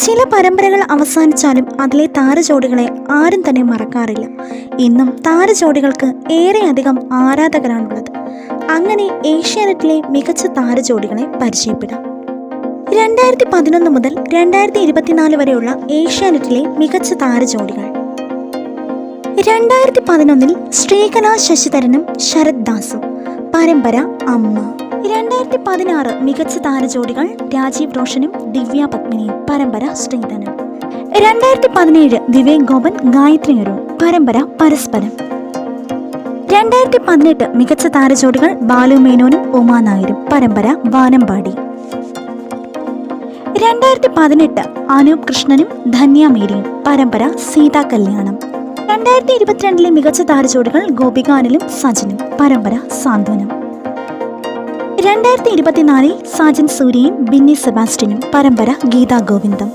ചില പരമ്പരകൾ അവസാനിച്ചാലും അതിലെ താരജോഡികളെ ആരും തന്നെ മറക്കാറില്ല. ഇന്നും താരജോഡികൾക്ക് ഏറെയധികം ആരാധകരാണുള്ളത്. അങ്ങനെ ഏഷ്യാനെറ്റിലെ മികച്ച താരജോഡികളെ പരിചയപ്പെടാം. രണ്ടായിരത്തി പതിനൊന്ന് മുതൽ രണ്ടായിരത്തി ഇരുപത്തിനാല് വരെയുള്ള ഏഷ്യാനെറ്റിലെ മികച്ച താരജോഡികൾ. രണ്ടായിരത്തി പതിനൊന്നിൽ ശ്രീകല ശശിധരനും ശരത് ദാസും. പരമ്പര അമ്മ. രണ്ടായിരത്തി പതിനാറ് മികച്ച താരജോഡികൾ രാജീവ് റോഷനും ദിവ്യ പത്മിനിയും പരമ്പര ശ്രീധനം രണ്ടായിരത്തി പതിനേഴ് വിവേക് ഗോപൻ ഗായത്രി അരുൺ പരമ്പര പരസ്പരം. രണ്ടായിരത്തി പതിനെട്ട് മികച്ച താരജോഡികൾ ബാലു മേനോനും ഉമാ നായരും പരമ്പര വാനമ്പാടി. രണ്ടായിരത്തി പതിനെട്ട് അനൂപ് കൃഷ്ണനും ധന്യ മേരിയും പരമ്പര സീതാ കല്യാണം. രണ്ടായിരത്തി ഇരുപത്തിരണ്ടിലെ മികച്ച താരജോഡികൾ ഗോപികാനിലും സജിനും പരമ്പര സാന്ത്വനം. രണ്ടായിരത്തി ഇരുപത്തിനാലിൽ സാജൻ സൂര്യയും ബിന്നി സെബാസ്റ്റ്യനും പരമ്പര ഗീതാ ഗോവിന്ദം